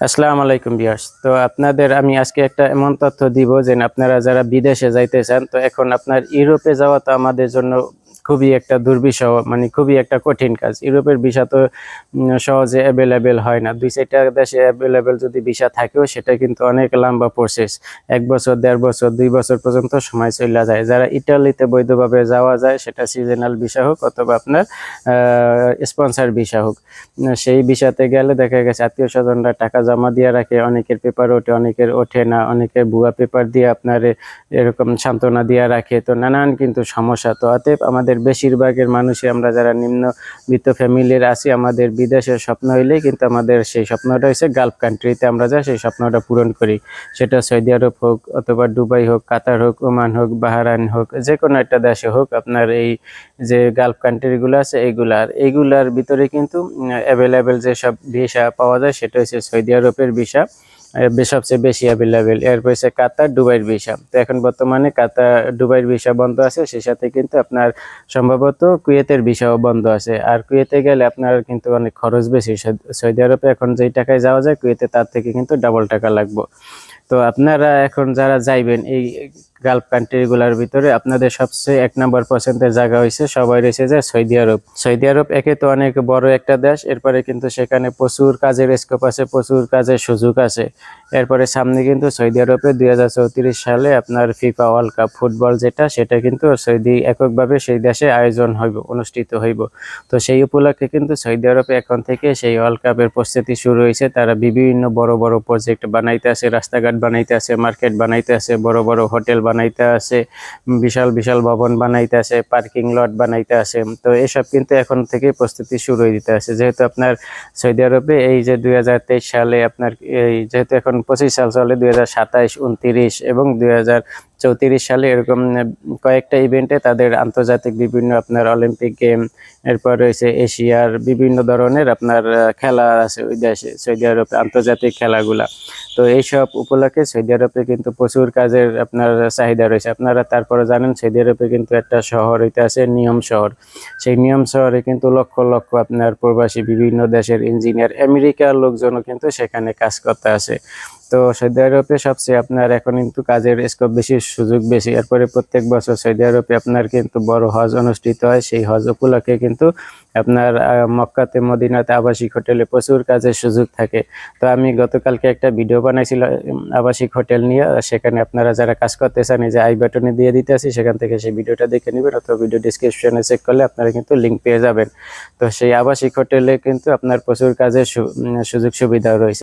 আসসালামু আলাইকুম বিয়ার্স তো আপনাদের আমি আজকে একটা এমন তথ্য দিব যে আপনারা যারা বিদেশে যাইতে চান তো এখন আপনার ইউরোপে যাওয়া তো আমাদের জন্য খুবই একটা দুর্বিষহ মানে খুবই একটা কঠিন কাজ। ইউরোপের ভিসা তো সহজে অ্যাভেলেবেল হয় না। দুই চারটা দেশে অ্যাভেলেবেল যদি ভিসা থাকেও, সেটা কিন্তু অনেক লম্বা প্রসেস এক বছর, দেড় বছর, দুই বছর পর্যন্ত সময় চলে যায়। যারা ইটালিতে বৈধভাবে যাওয়া যায়, সেটা সিজনাল ভিসা হোক অথবা আপনার স্পন্সার ভিসা হোক। সেই ভিসাতে গেলে দেখা গেছে আত্মীয় স্বজনরা টাকা জমা দিয়ে রাখে, অনেকের পেপার ওঠে, অনেকের ওঠে না, অনেকের ভুয়া পেপার দিয়ে আপনার এরকম সান্ত্বনা দিয়ে রাখে। তো নানান কিন্তু সমস্যা। তো অতএব আমাদের বেশিরভাগের মানুষই আমরা যারা নিম্নবিত্ত ফ্যামিলির আছি, আমাদের বিদেশের স্বপ্ন হইলেই কিন্তু আমাদের সেই স্বপ্নটা হচ্ছে গালফ কান্ট্রিতে আমরা যা সেই স্বপ্নটা পূরণ করি। সেটা সৌদি আরব হোক অথবা দুবাই হোক, কাতার হোক, ওমান হোক বাহারান হোক, যে কোনো একটা দেশে হোক, আপনার এই যে গালফ কান্ট্রিগুলো আছে এইগুলার এইগুলার ভিতরে কিন্তু অ্যাভেলেবেল যে সব ভিসা পাওয়া যায়, সেটা হচ্ছে সৌদি আরবের ভিসা সবচেয়ে বেশি অ্যাভেলেবেল এরপর হচ্ছে কাতার ডুবাইয়ের ভিসা। তো এখন বর্তমানে কাতার ডুবাইয়ের ভিসা বন্ধ আছে সে সাথে কিন্তু আপনার সম্ভবত কুয়েতের ভিসাও বন্ধ আছে। আর কুয়েতে গেলে আপনার কিন্তু অনেক খরচ বেশি। সৌদি- সৌদি আরবে এখন যেই টাকায় যাওয়া যায়, কুয়েতে তার থেকে কিন্তু ডাবল টাকা লাগবে। তো আপনারা এখন যারা যাইবেন এই গালফ কান্ট্রিগুলোর ভিতরে, আপনাদের সবচেয়ে এক নম্বর পছন্দের জায়গা হয়েছে সবাই রয়েছে যে সৌদি আরব। সৌদি আরব একে তো অনেক বড় একটা দেশ, এরপরে কিন্তু সেখানে প্রচুর কাজের স্কোপ আছে, প্রচুর কাজের সুযোগ আছে। এরপরে সামনে কিন্তু সৌদি আরবে দুই হাজার চৌত্রিশ সালে আপনার ফিফা ওয়ার্ল্ড কাপ ফুটবল যেটা, সেটা কিন্তু সৌদি এককভাবে সেই দেশে আয়োজন হইব, অনুষ্ঠিত হইব। তো সেই উপলক্ষে কিন্তু সৌদি আরবে এখন থেকে সেই ওয়ার্ল্ড কাপের প্রস্তুতি শুরু হয়েছে তারা বিভিন্ন বড় বড় প্রজেক্ট বানাইতে আছে রাস্তাঘাট বানাইতে আছে, মার্কেট বানাইতে আছে, বড় বড় হোটেল বানাইতে আছে, বিশাল বিশাল ভবন বানাইতে আছে, পার্কিং লট বানাইতে আছে। তো এসব কিন্তু এখন থেকে প্রস্তুতি শুরু হয়ে দিতে আছে। যেহেতু আপনার সৌদি আরবে এই যে দুই হাজার তেইশ সালে আপনার এই যেহেতু এখন পঁচিশ সাল চলে, দুই হাজার সাতাইশ, উনত্রিশ এবং দুই চৌত্রিশ সালে এরকম কয়েকটা ইভেন্টে তাদের আন্তর্জাতিক বিভিন্ন আপনার অলিম্পিক গেম এরপর রয়েছে এশিয়ার বিভিন্ন ধরনের আপনার খেলা আছে ওই দেশে, সৌদি আরবে আন্তর্জাতিক খেলাগুলা। তো এইসব উপলক্ষে সৌদি আরবে কিন্তু প্রচুর কাজের আপনার চাহিদা রয়েছে। আপনারা তারপরে জানেন, সৌদি আরবে কিন্তু একটা শহর হইতে আছে নিয়ম শহর। সেই নিয়ম শহরে কিন্তু লক্ষ লক্ষ আপনার প্রবাসী বিভিন্ন দেশের ইঞ্জিনিয়ার, আমেরিকার লোকজনও কিন্তু সেখানে কাজ করতে আসে। তো সৌদি আরবে সবচেয়ে আপনার এখন কিন্তু কাজের স্কোপ বেশি, সুযোগ বেশি। এরপরে প্রত্যেক বছর সৌদি আরবে আপনার কিন্তু বড় হজ অনুষ্ঠিত হয়। সেই হজ উপলক্ষে কিন্তু আপনার মক্কাতে, মদিনাতে আবাসিক হোটেলে প্রচুর কাজের সুযোগ থাকে। তো আমি গতকালকে একটা ভিডিও বানাইছিলাম আবাসিক হোটেল নিয়ে। সেখানে আপনারা যারা কাজ করতে চান যে আই বাটনে দিয়ে দিতে আসি সেখান থেকে সেই ভিডিওটা দেখে নেবেন। অথবা ভিডিও ডিসক্রিপশনে চেক করলে আপনারা কিন্তু লিঙ্ক পেয়ে যাবেন। তো সেই আবাসিক হোটেলে কিন্তু আপনার প্রচুর কাজের সুযোগ সুবিধা রয়েছে।